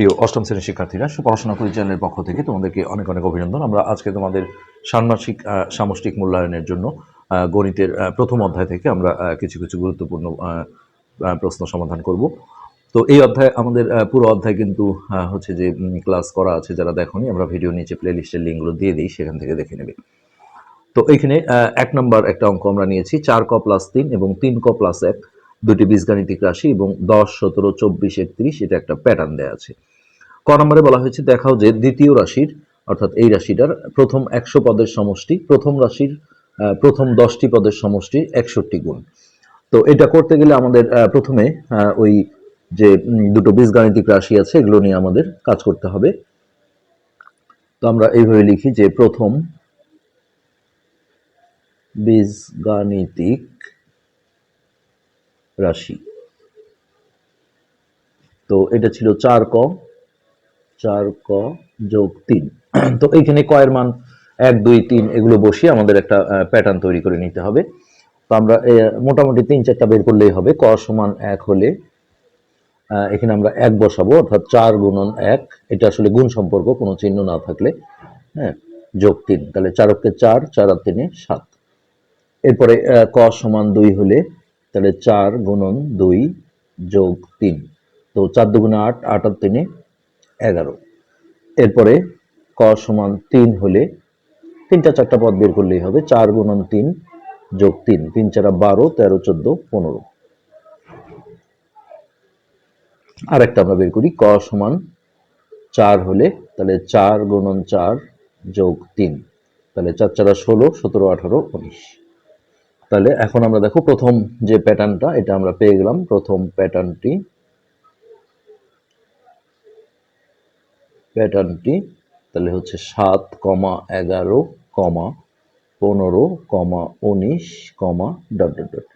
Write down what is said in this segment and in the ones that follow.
প্রিয় অষ্টম শ্রেণির শিক্ষার্থীরা পড়াশোনা পরিচালনের পক্ষ থেকে তোমাদেরকে অনেক অনেক অভিনন্দন। আমরা আজকে তোমাদের ষান্মাসিক সামষ্টিক মূল্যায়নের জন্য গণিতের প্রথম অধ্যায় থেকে আমরা কিছু কিছু গুরুত্বপূর্ণ প্রশ্ন সমাধান করব। তো এই অধ্যায়, আমাদের পুরো অধ্যায় কিন্তু হচ্ছে যে ক্লাস করা আছে, যারা দেখোনি, আমরা ভিডিও নিচে প্লে লিস্টের লিঙ্কগুলো দিয়ে দিই, সেখান থেকে দেখে নেবে। তো এইখানে এক নম্বর একটা অঙ্ক আমরা নিয়েছি, চার ক প্লাস তিন এবং তিন ক প্লাস এক, দুটি বীজগাণিতিক রাশি এবং দশ, সতেরো, চব্বিশ, একত্রিশ, এটা একটা প্যাটার্ন দেওয়া আছে। ক নম্বরে বলা হয়েছে, দেখাও যে দ্বিতীয় রাশির, অর্থাৎ এই রাশিটার প্রথম একশো পদের সমষ্টি, প্রথম রাশির প্রথম দশটি পদের সমষ্টি একষট্টি গুণ। তো এটা করতে গেলে আমাদের প্রথমে ওই যে দুটো বীজগাণিতিক রাশি আছে, এগুলো নিয়ে আমাদের কাজ করতে হবে। তো আমরা এইভাবে লিখি যে প্রথম বীজগাণিতিক রাশি। তো এটা ছিল চার ক। চার ক যোগ তিন। তো এইখানে কয়ের মান এক, দুই, তিন এগুলো বসিয়ে আমাদের একটা প্যাটার্ন তৈরি করে নিতে হবে। তো আমরা মোটামুটি তিন চারটা বের করলেই হবে। ক সমান এক হলে এখানে আমরা এক বসাবো, অর্থাৎ চার গুণন এক। এটা আসলে গুণ সম্পর্ক, কোনো চিহ্ন না থাকলে। হ্যাঁ যোগ তিন। তাহলে চারককে চার চার আর তিনে সাত। এরপরে ক সমান দুই হলে, তাহলে চার গুণন দুই যোগ তিন। তো চার দুগুণে আট আট আর তিনে এগারো। এরপরে ক সমান তিন হলে তিনটা চারটা পদ বের করলেই হবে, চার গুণন তিন যোগ তিন তিন চারা বারো, তেরো, চোদ্দ, পনেরো। আর একটা আমরা বের করি, ক সমান চার হলে, তাহলে চার গুণন চার যোগ তিন, তাহলে চার চারা ষোলো, সতেরো, আঠারো, উনিশ। তাহলে এখন আমরা দেখো প্রথম যে প্যাটার্নটা এটা আমরা পেয়ে গেলাম। প্রথম প্যাটার্নটি প্যাটার্নটি, তাহলে হচ্ছে সাত কমা এগারো কমা পনেরো কমা উনিশ কমা ডট ডট ডট।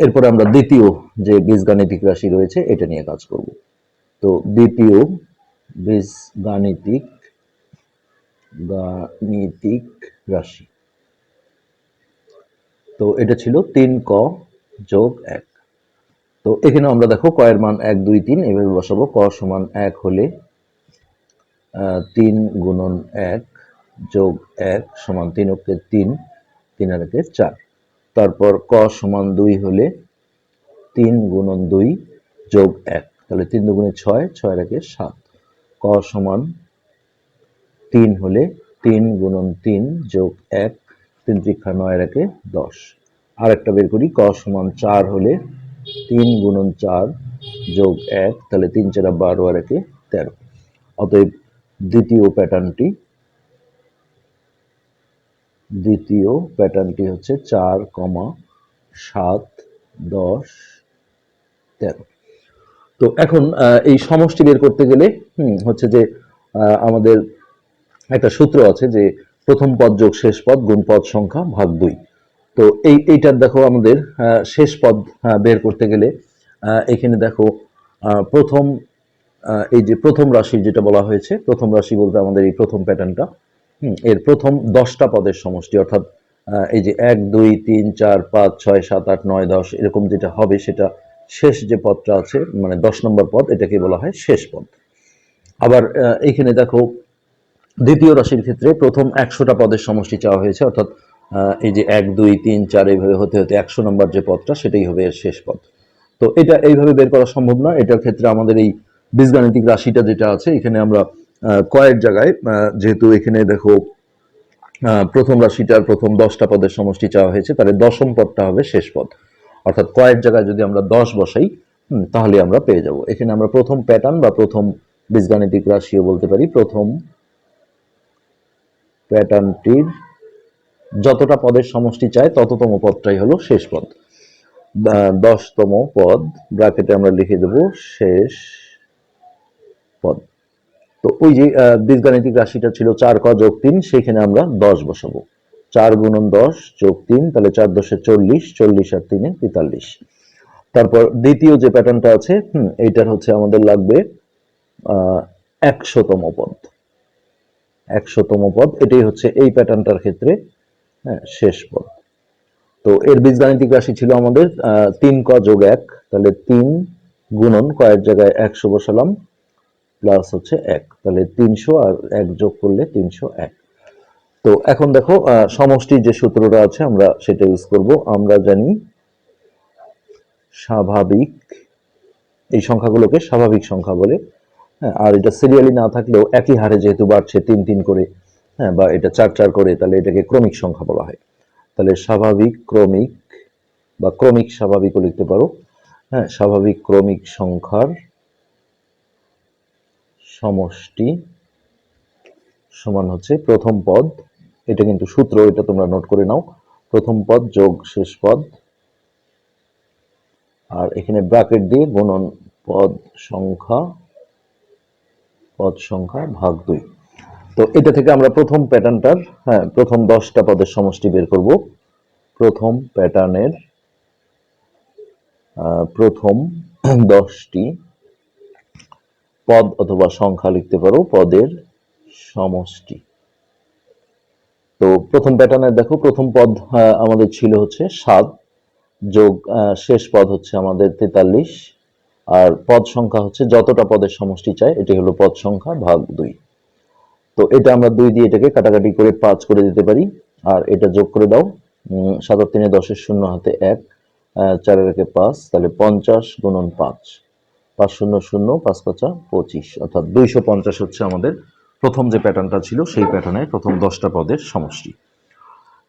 এরপরে আমরা দ্বিতীয় যে বীজগাণিতিক রাশি রয়েছে, এটা নিয়ে কাজ করব। তো দ্বিতীয় বীজগাণিতিক গাণিতিক রাশি। তো এটা ছিল তিন ক যোগ এক। তো এখানে আমরা দেখো কয়ের মান এক, দুই, তিন, এভাবে বসাবো। ক সমান এক হলে তিন গুণন এক যোগ এক সমান তিন অক্ষে তিন তিন আর একে চার। তারপর ক সমান দুই হলে তিন গুণন দুই যোগ এক, তাহলে তিন দুগুণে ছয় ছয় একে সাত। ক সমান তিন হলে তিন গুণন তিন যোগ এক, তিন ত্রিক্ষা নয় একে দশ। আর একটা বের করি, ক সমান চার হলে তিন গুণন চার যোগ এক, তাহলে তিন চারা বারো আর একে তেরো। অতএব দ্বিতীয় প্যাটার্নটি। দ্বিতীয় প্যাটার্নটি হচ্ছে চার কমা সাত দশ তেরো। তো এখন এই সমষ্টি বের করতে গেলে হচ্ছে যে আমাদের একটা সূত্র আছে যে প্রথম পদ যোগ শেষ পদ গুণ পদ সংখ্যা ভাগ দুই। তো এই, এইটার দেখো আমাদের শেষ পদ বের করতে গেলে এখানে দেখো প্রথম এই যে প্রথম রাশি যেটা বলা হয়েছে প্রথম রাশি বলতে আমাদের এই প্রথম প্যাটার্নটা এর প্রথম দশটা পদের সমষ্টি অর্থাৎ এই যে এক দুই তিন চার পাঁচ ছয় সাত আট নয় দশ এরকম যেটা হবে সেটা শেষ যে পদটা আছে মানে দশ নম্বর পদ এটাকে বলা হয় শেষ পদ। আবার আহ, এইখানে দেখো দ্বিতীয় রাশির ক্ষেত্রে প্রথম একশোটা পদের সমষ্টি চাওয়া হয়েছে অর্থাৎ এই যে এক দুই তিন চার এইভাবে হতে হতে একশো নম্বর যে পদটা সেটাই হবে এর শেষ পদ। তো এটা এইভাবে বের করা সম্ভব না এটার ক্ষেত্রে আমাদের এই বীজগাণিতিক রাশিটা যেটা আছে, এখানে আমরা কয়েক জায়গায় যেহেতু এখানে দেখো প্রথম রাশিটার প্রথম দশটা পদের সমষ্টি চাওয়া হয়েছে, তাহলে দশম পদটা হবে শেষ পদ। অর্থাৎ কয়েক জায়গায় যদি আমরা দশ বসাই তাহলে আমরা পেয়ে যাব। এখানে আমরা প্রথম প্যাটার্ন বা প্রথম বীজগাণিতিক রাশিও বলতে পারি, প্রথম প্যাটার্নটির যতটা পদের সমষ্টি চায়, তততম পদটাই হলো শেষ পদ। দশতম পদ ব্র্যাকেটে আমরা লিখে দেব, শেষ পদ। তো ওই যে বীজগাণিতিক রাশিটা ছিল চার ক যোগ তিন সেখানে আমরা দশ বসাবো। চার গুণন দশ যোগ তিন, তাহলে চার দশে চল্লিশ চল্লিশ আর তিনে তেতাল্লিশ। তারপর দ্বিতীয় যে প্যাটার্নটা আছে, হুম, এইটার হচ্ছে আমাদের লাগবে একশোতম পদ। একশোতম পদ, এটাই হচ্ছে এই প্যাটার্নটার ক্ষেত্রে হ্যাঁ শেষ পদ। তো এর বীজগাণিতিক রাশি ছিল আমাদের তিন ক যোগ এক, তাহলে তিন গুণন কয়েক জায়গায় একশো বসালাম প্লাস হচ্ছে এক। তাহলে তিনশো আর এক যোগ করলে তিনশো এক। তো এখন দেখো সমষ্টির যে সূত্রটা আছে, আমরা সেটা ইউজ করব। আমরা জানি স্বাভাবিক, এই সংখ্যাগুলোকে স্বাভাবিক সংখ্যা বলে। হ্যাঁ আর এটা সিরিয়ালি না থাকলেও একই হারে যেহেতু বাড়ছে তিন তিন করে হ্যাঁ বা এটা চার চার করে, তাহলে এটাকে ক্রমিক সংখ্যা বলা হয়। তাহলে স্বাভাবিক, ক্রমিক বা ক্রমিক স্বাভাবিকও লিখতে পারো। হ্যাঁ স্বাভাবিক, ক্রমিক সংখ্যার সমষ্টি সমান হচ্ছে প্রথম পদ। এটা কিন্তু সূত্র, এটা তোমরা নোট করে নাও। প্রথম পদ, যোগ, শেষ পদ। আর এখানে ব্র্যাকেট দিয়ে গুণন পদ সংখ্যা পদ সংখ্যা ভাগ দুই। তো এটা থেকে আমরা প্রথম প্যাটার্নটার হ্যাঁ প্রথম দশটা পদের সমষ্টি বের করব। প্রথম প্যাটার্নের প্রথম দশটি পদ অথবা সংখ্যা লিখতে পারো পদের সমষ্টি। তো প্রথম প্যাটার্নের দেখো প্রথম পদ আমাদের ছিল হচ্ছে সাত যোগ শেষ পদ হচ্ছে আমাদের তেতাল্লিশ আর পদ সংখ্যা হচ্ছে যতটা পদের সমষ্টি চাই এটি হলো পদ সংখ্যা ভাগ দুই। তো এটা আমরা দুই দিয়ে এটাকে কাটাকাটি করে পাঁচ করে দিতে পারি আর এটা যোগ করে দাও। উম, সাত আর তিনে দশের শূন্য হাতে এক চারের একে পাঁচ তাহলে পঞ্চাশ গুণন পাঁচ। পাঁচ শূন্য শূন্য পাঁচ পাঁচা পঁচিশ, অর্থাৎ দুইশো পঞ্চাশ হচ্ছে আমাদের প্রথম যে প্যাটার্নটা ছিল, সেই প্যাটার্নের প্রথম দশটা পদের সমষ্টি।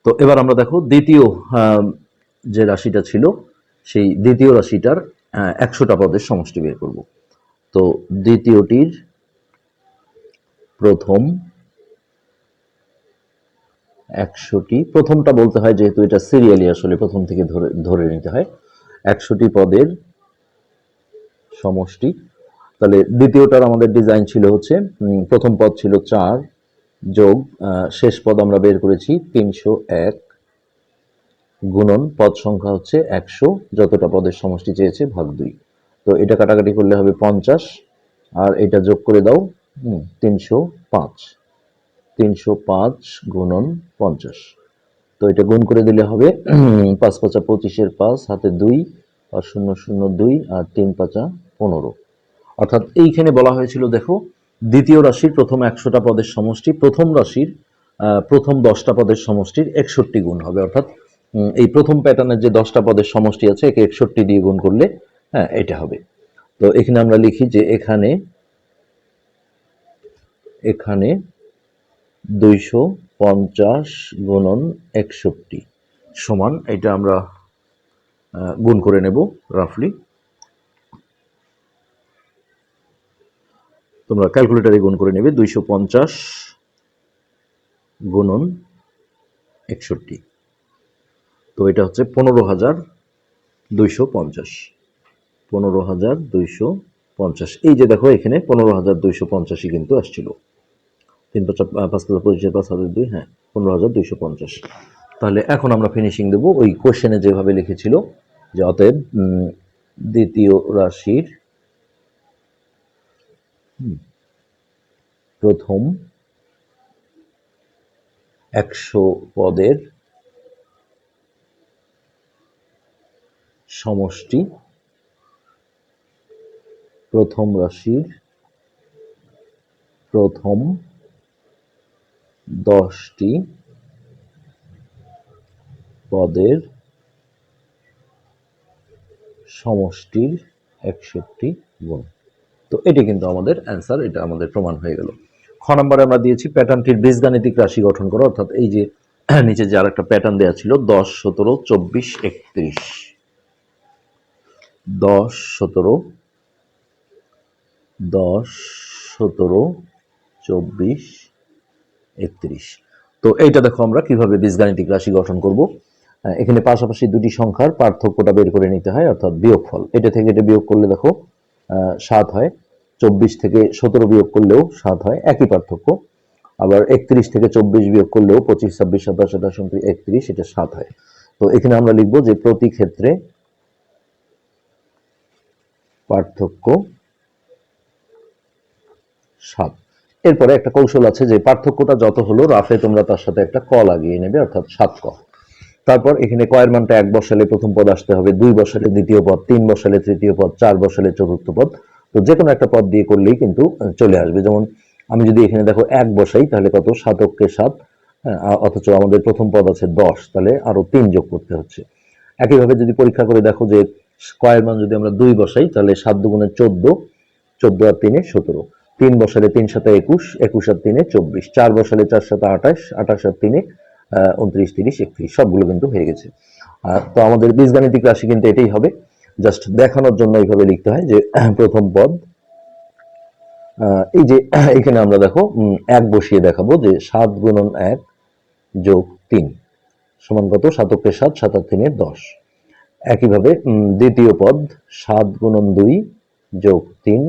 তো এবার আমরা দেখো দ্বিতীয় যে রাশিটা ছিল, সেই দ্বিতীয় রাশিটার একশোটা পদের সমষ্টি বের করব। তো দ্বিতীয়টির প্রথম একশোটি, প্রথমটা বলতে হয় যেহেতু এটা সিরিয়ালি আসলে প্রথম থেকে ধরে ধরে নিতে হয়, একশোটি পদের সমষ্টি। তাহলে দ্বিতীয়টার আমাদের ডিজাইন ছিল হচ্ছে প্রথম পদ ছিল চার যোগ শেষ পদ আমরা বের করেছি তিনশো এক গুণন পদ সংখ্যা হচ্ছে একশো, যতটা পদের সমষ্টি চেয়েছে ভাগ দুই। তো এটা কাটাকাটি করলে হবে পঞ্চাশ, আর এটা যোগ করে দাও তিনশো পাঁচ। তিনশো পাঁচ গুণন পঞ্চাশ। তো এটা গুণ করে দিলে হবে পাঁচ পাঁচা পঁচিশের পাঁচ, হাতে দুই আর শূন্য শূন্য দুই আর তিন পাঁচা পনেরো। অর্থাৎ এইখানে বলা হয়েছিল, দেখো, দ্বিতীয় রাশির প্রথম একশোটা পদের সমষ্টি, প্রথম রাশির প্রথম দশটা পদের সমষ্টির একষট্টি গুণ হবে। অর্থাৎ এই প্রথম প্যাটার্নের যে দশটা পদের সমষ্টি আছে, একে একষট্টি দিয়ে গুণ করলে হ্যাঁ এটা হবে। তো এখানে আমরা লিখি যে এখানে এখানে দুইশো পঞ্চাশ গুণন একষট্টি সমান, এটা আমরা গুণ করে নেব রাফলি তোমরা ক্যালকুলেটারে গুণ করে নেবে, দুইশো পঞ্চাশ গুণন একষট্টি। তো এটা হচ্ছে পনেরো হাজার দুইশো পঞ্চাশ। পনেরো হাজার দুইশো পঞ্চাশ। এই যে দেখো, এখানে পনেরো হাজার দুইশো পঞ্চাশই কিন্তু আসছিল। তিন পাঁচ পাঁচ পাঁচ পঁচিশের পাঁচ হাজার দুই হ্যাঁ পনেরো হাজার দুইশো পঞ্চাশ। তাহলে এখন আমরা ফিনিশিং দেবো। ওই কোশ্চেনে যেভাবে লিখেছিল যে অতএব দ্বিতীয় রাশির প্রথম একশো পদের সমষ্টি, প্রথম রাশির, প্রথম দশটি পদের সমষ্টির একষট্টি গুণ। তো এটি কিন্তু আমাদের অ্যান্সার এটা আমাদের প্রমাণ হয়ে গেল। খ নম্বরে আমরা দিয়েছি প্যাটার্নটির বীজগাণিতিক রাশি গঠন করো, অর্থাৎ এই যে নিচে যে আরেকটা প্যাটার্ন দেওয়া ছিল, দশ, সতেরো, চব্বিশ, একত্রিশ। দশ, সতেরো দশ, সতেরো, চব্বিশ, একত্রিশ। তো এইটা দেখো আমরা কীভাবে বীজগাণিতিক রাশি গঠন করব। এখানে পাশাপাশি দুটি সংখ্যার পার্থক্যটা বের করে নিতে হয়, অর্থাৎ বিয়োগফল। এটা থেকে এটা বিয়োগ করলে দেখো সাত হয়। চব্বিশ থেকে সতেরো বিয়োগ করলেও সাত হয়, একই পার্থক্য। আবার একত্রিশ থেকে চব্বিশ বিয়োগ করলেও পঁচিশ, ছাব্বিশ, সাতাশ, আঠাশ, উনত্রিশ, একত্রিশ, এটা সাত হয়। তো এখানে আমরা লিখব যে প্রতি ক্ষেত্রে পার্থক্য সাত। এরপরে একটা কৌশল আছে যে পার্থক্যটা যত হলো, রাফে তোমরা তার সাথে একটা ক লাগিয়ে নেবে, অর্থাৎ সাত ক। তারপর এখানে কয়ের মানটা এক বসালে প্রথম পদ আসতে হবে, দুই বসালে দ্বিতীয় পদ, তিন বসালে তৃতীয় পদ, চার বসালে চতুর্থ পদ। তো যে কোনো একটা পদ দিয়ে করলেই কিন্তু চলে আসবে। যেমন আমি যদি এখানে দেখো এক বসাই, তাহলে কত? সাতককে সাত অথচ আমাদের প্রথম পদ আছে দশ, তাহলে আরও তিন যোগ করতে হচ্ছে। একইভাবে যদি পরীক্ষা করে দেখো যে স্কোয়ার মান যদি আমরা দুই বসাই, তাহলে সাত দুগুণে চোদ্দ চোদ্দ আর তিনে সতেরো। তিন বসালে তিন সাথে একুশ একুশ আর তিনে চব্বিশ। চার বসালে চার সাথে আঠাশ আঠাশ আর তিনে উনত্রিশ, তিরিশ, একত্রিশ, সবগুলো কিন্তু হয়ে গেছে। তো আমাদের বীজগাণিতিক রাশি কিন্তু এটাই হবে। জাস্ট দেখানোর জন্য এইভাবে লিখতে হয় যে, প্রথম পদ এই যে, এখানে আমরা দেখো এক বসিয়ে দেখাবো যে সাত গুণন এক যোগ তিন, সমান কত? সাতকে সাত সাত আর তিনে দশ। একইভাবে দ্বিতীয় পদ, সাত গুণন দুই যোগ তিন,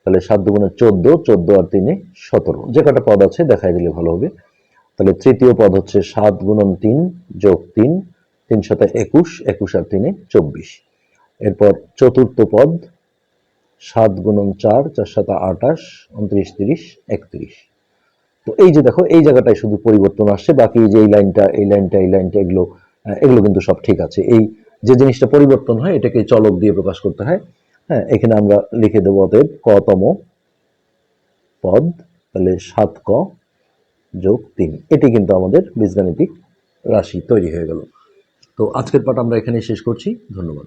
তাহলে সাত দুগুণে চোদ্দ চোদ্দ আর তিনে সতেরো। যে কটা পদ আছে দেখাই দিলে ভালো হবে। তাহলে তৃতীয় পদ হচ্ছে সাত গুণন তিন যোগ তিন তিন সাথে একুশ একুশ আর তিনে চব্বিশ। এরপর চতুর্থ পদ, সাত গুণন চার চার সাথে আঠাশ, উনত্রিশ, তিরিশ, একত্রিশ। তো এই যে দেখো, এই জায়গাটায় শুধু পরিবর্তন আসছে, বাকি যে এই লাইনটা এই লাইনটা এই লাইনটা, এগুলো এগুলো কিন্তু সব ঠিক আছে। এই যে জিনিসটা পরিবর্তন হয়, এটাকে চলক দিয়ে প্রকাশ করতে হয়। হ্যাঁ এখানে আমরা লিখে দেবো অতএব কতম পদ, তাহলে সাত ক যোগ তিন। এটি কিন্তু আমাদের বীজগাণিতিক রাশি তৈরি হয়ে গেল। তো আজকের পাঠ আমরা এখানেই শেষ করছি। ধন্যবাদ।